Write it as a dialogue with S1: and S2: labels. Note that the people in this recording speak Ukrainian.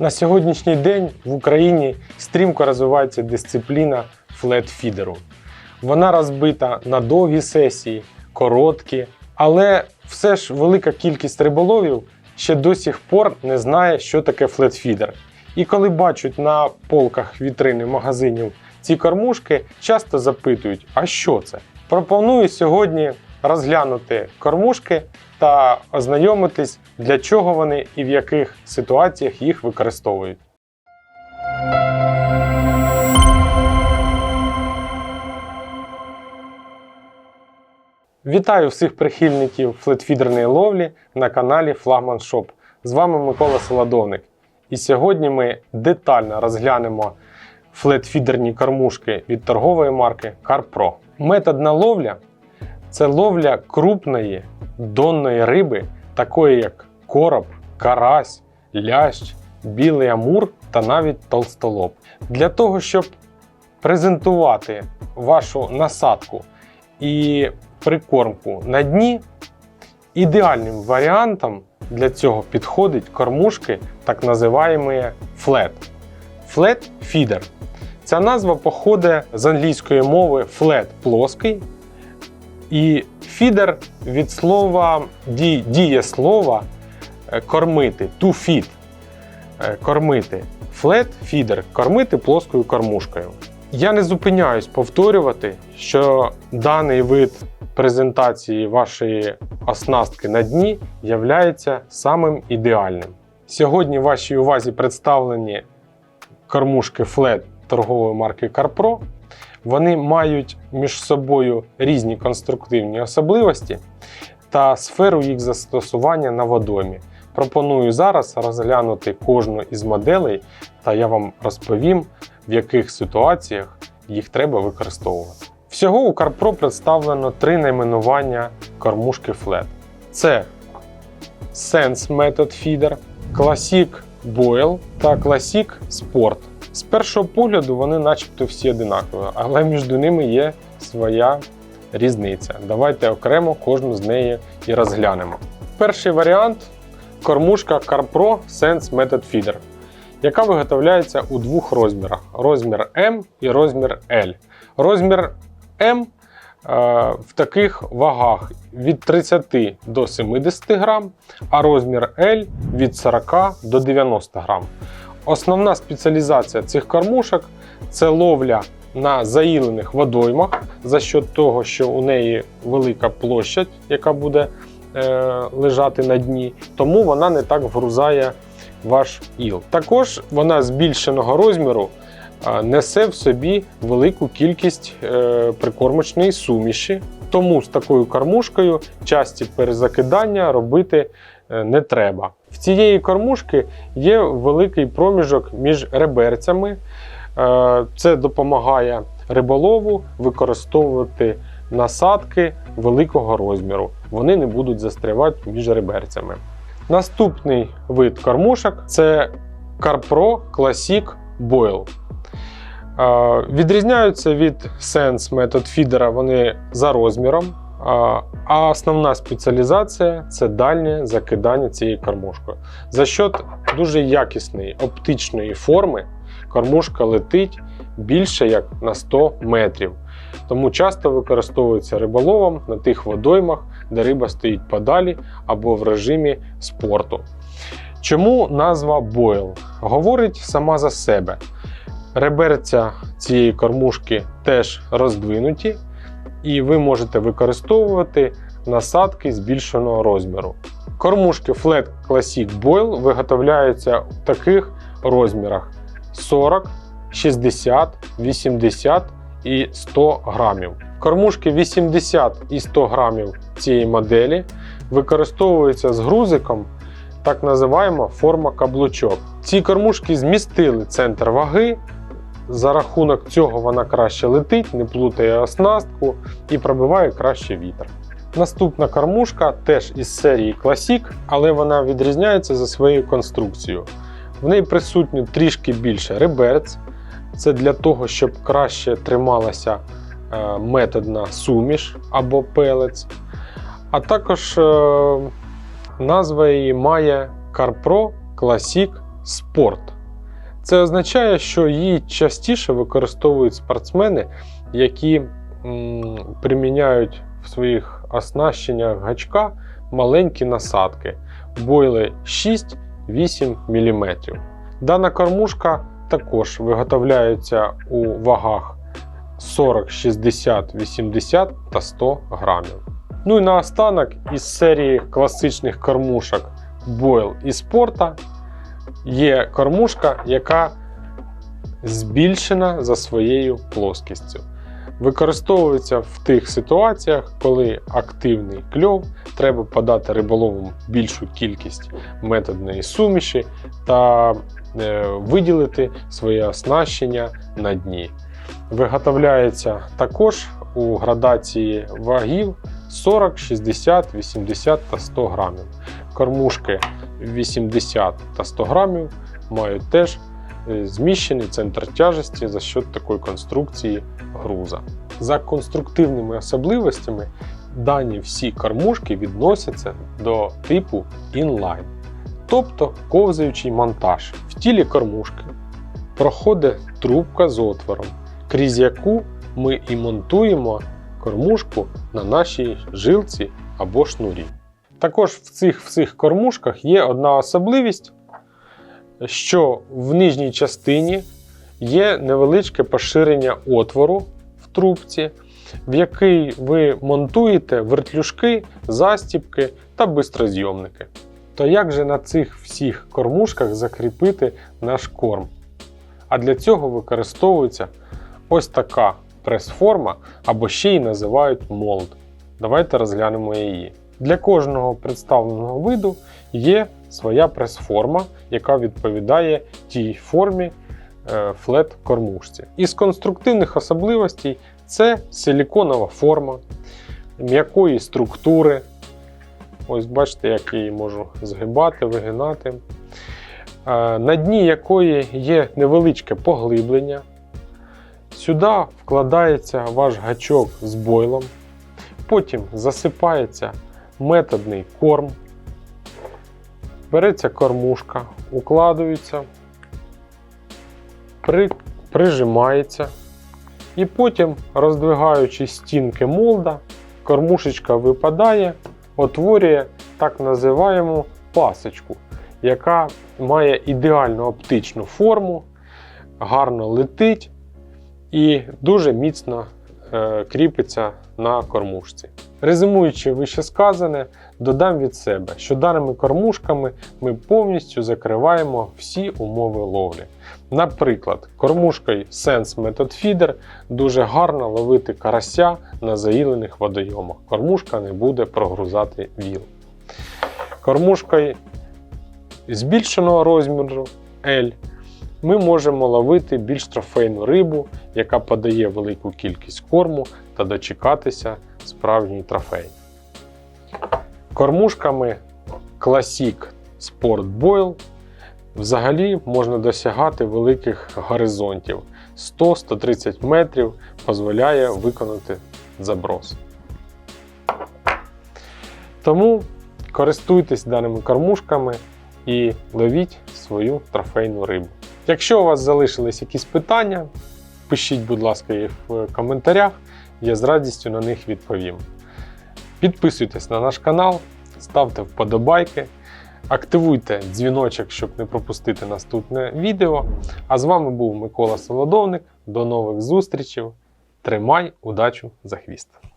S1: На сьогоднішній день в Україні стрімко розвивається дисципліна флетфідеру. Вона розбита на довгі сесії, короткі, але все ж велика кількість риболовів ще до сих пор не знає, що таке флетфідер. І коли бачать на полках вітрини магазинів ці кормушки, часто запитують, а що це? Пропоную сьогодні розглянути кормушки та ознайомитись, для чого вони і в яких ситуаціях їх використовують. Вітаю всіх прихильників флетфідерної ловлі на каналі Флагман Shop. З вами Микола Солодовник. І сьогодні ми детально розглянемо флетфідерні кормушки від торгової марки CarPro. Методна ловля це ловля крупної донної риби, такої як короб, карась, лящ, білий амур та навіть толстолоб. Для того, щоб презентувати вашу насадку і прикормку на дні, ідеальним варіантом для цього підходить кормушки, так називаємо флет. Флет фідер. Ця назва походить з англійської мови флет плоский. І фідер від слова ді, дієслова е, кормити, to feed, е, кормити. Флет фідер кормити плоскою кормушкою. Я не зупиняюсь повторювати, що даний вид презентації вашої оснастки на дні являється самим ідеальним. Сьогодні вашій увазі представлені кормушки флет торгової марки CarPro. Вони мають між собою різні конструктивні особливості та сферу їх застосування на водомі. Пропоную зараз розглянути кожну із моделей, та я вам розповім, в яких ситуаціях їх треба використовувати. Всього у CarPro представлено три найменування кормушки Flat. Це Sense Method Feeder, Classic Boil та Classic Sport. З першого погляду вони начебто всі одинакові, але між ними є своя різниця. Давайте окремо кожну з неї і розглянемо. Перший варіант кормушка CarPro Sense Method Feeder, яка виготовляється у двох розмірах: розмір М і розмір L. Розмір М в таких вагах від 30 до 70 грам, а розмір L від 40 до 90 грам. Основна спеціалізація цих кормушок це ловля на заїлених водоймах за счет того, що у неї велика площадь, яка буде е, лежати на дні, тому вона не так вгрузає ваш іл. Також вона збільшеного розміру е, несе в собі велику кількість е, прикормочної суміші. Тому з такою кормушкою часті перезакидання робити е, не треба. В цієї кормушки є великий проміжок між реберцями. Е, Це допомагає риболову використовувати насадки великого розміру. Вони не будуть застрявати між реберцями. Наступний вид кормушок це CarPro Classic Boil. Е, Відрізняються від Sense Method Feeder вони за розміром. А основна спеціалізація це дальнє закидання цією кормушкою. За счет дуже якісної оптичної форми кормушка летить більше як на 100 метрів. Тому часто використовується риболовом на тих водоймах, де риба стоїть подалі або в режимі спорту. Чому назва Boil? Говорить сама за себе. Реберця цієї кормушки теж роздвинуті і ви можете використовувати насадки збільшеного розміру. Кормушки Flat Classic Boil виготовляються в таких розмірах 40, 60, 80 і 100 грамів. Кормушки 80 і 100 грамів цієї моделі використовуються з грузиком, так називаємо форма каблучок. Ці кормушки змістили центр ваги за рахунок цього вона краще летить, не плутає оснастку і пробиває краще вітер. Наступна кормушка теж із серії Classic, але вона відрізняється за своєю конструкцією. В неї присутні трішки більше реберць. Це для того, щоб краще трималася е, методна суміш або пелець. А також е, назва її має CarPro Classic спорт. Це означає, що її частіше використовують спортсмени, які м, приміняють в своїх оснащеннях гачка маленькі насадки бойли 6-8 мм. Дана кормушка також виготовляється у вагах 40, 60, 80 та 100 грамів. Ну і наостанок із серії класичних кормушок Boil і Спорта є кормушка, яка збільшена за своєю плоскістю. Використовується в тих ситуаціях, коли активний кльов, треба подати риболовам більшу кількість методної суміші та е, виділити своє оснащення на дні. Виготовляється також у градації вагів 40, 60, 80 та 100 грамів. Кормушки 80 та 100 грамів мають теж е, зміщений центр тяжесті за счет такої конструкції груза. За конструктивними особливостями дані всі кормушки відносяться до типу інлайн, тобто ковзаючий монтаж. В тілі кормушки проходить трубка з отвором, крізь яку ми і монтуємо кормушку на нашій жилці або шнурі. Також в цих всіх кормушках є одна особливість, що в нижній частині є невеличке поширення отвору в трубці, в який ви монтуєте вертлюжки, застібки та бистрозйомники. То як же на цих всіх кормушках закріпити наш корм? А для цього використовується ось така прес-форма, або ще й називають молд. Давайте розглянемо її. Для кожного представленого виду є своя прес-форма, яка відповідає тій формі е, флет-кормушці. Із конструктивних особливостей це силіконова форма м'якої структури. Ось бачите, як я її можу згибати, вигинати. Е, На дні якої є невеличке поглиблення. Сюди вкладається ваш гачок з бойлом. Потім засипається методний корм. Береться кормушка, укладується, при, прижимається. І потім, роздвигаючи стінки молда, кормушечка випадає, утворює так називаємо пасочку, яка має ідеальну оптичну форму, гарно летить і дуже міцно кріпиться на кормушці. Резюмуючи вище сказане, додам від себе, що даними кормушками ми повністю закриваємо всі умови ловлі. Наприклад, кормушкою Sense Method Feeder дуже гарно ловити карася на заїлених водойомах. Кормушка не буде прогрузати віл. Кормушкою збільшеного розміру L ми можемо ловити більш трофейну рибу, яка подає велику кількість корму та дочекатися справжній трофей. Кормушками Classic Sport Boil взагалі можна досягати великих горизонтів. 100-130 метрів дозволяє виконати заброс. Тому користуйтесь даними кормушками і ловіть свою трофейну рибу. Якщо у вас залишились якісь питання, пишіть, будь ласка, їх в коментарях, я з радістю на них відповім. Підписуйтесь на наш канал, ставте вподобайки, активуйте дзвіночок, щоб не пропустити наступне відео. А з вами був Микола Солодовник. До нових зустрічей. Тримай удачу за хвіст!